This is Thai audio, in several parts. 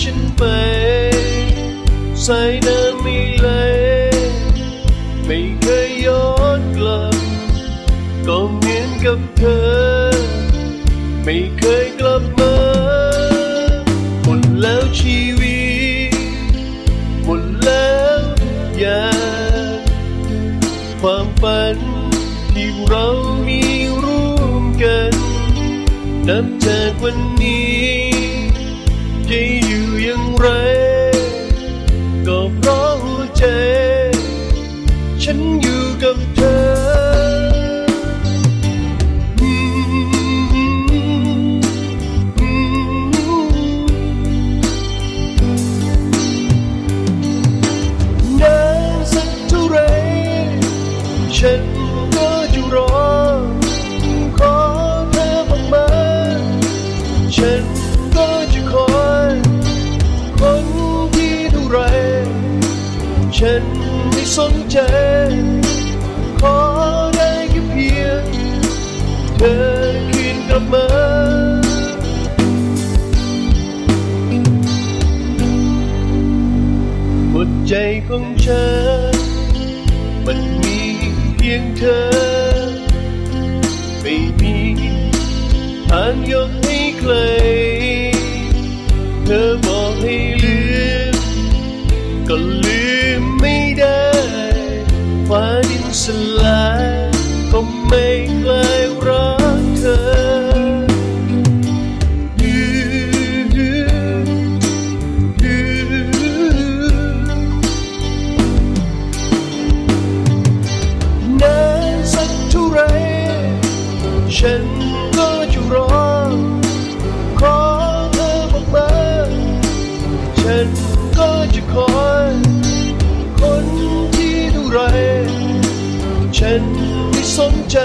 ฉันไปใส่น้ำมีเลยไม่เคยย้อนกลับ ก็เหมือนกับเธอ ไม่เคยกลับมาหมดแล้วชีวิตหมดแล้วอยางความฝันที่เรามีร่วมกัน นับจากวันนี้ จะอยู่อย่างไร ใจ ขอได้แค่เพียง เธอคืนกลับมาหัวใจของฉันมันมีเพียงเธอ ไม่มีทางยกให้ใคร ดินสลายก็ไม่กลายรักเธอยืยืนานสักเท่าไรฉัน ฉันไม่สนใจ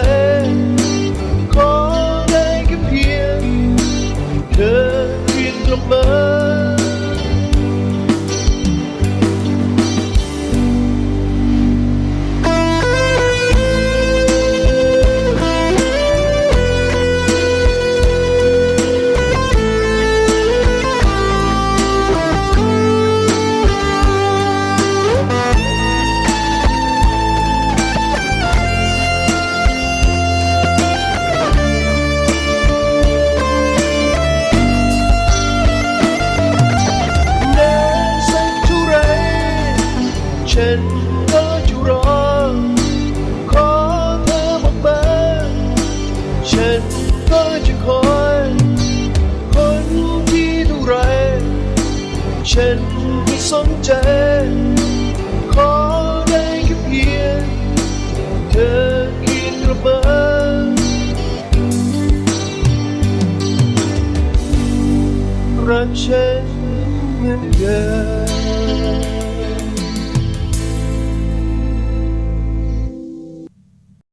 ฉันก็จะรอ ขอเธอบอกมาฉันก็จะคอยคนที่ดูไร ฉันไม่สนใจ ขอได้แค่เพียงเธอคืนกลับมารักฉันเหมือนเดิม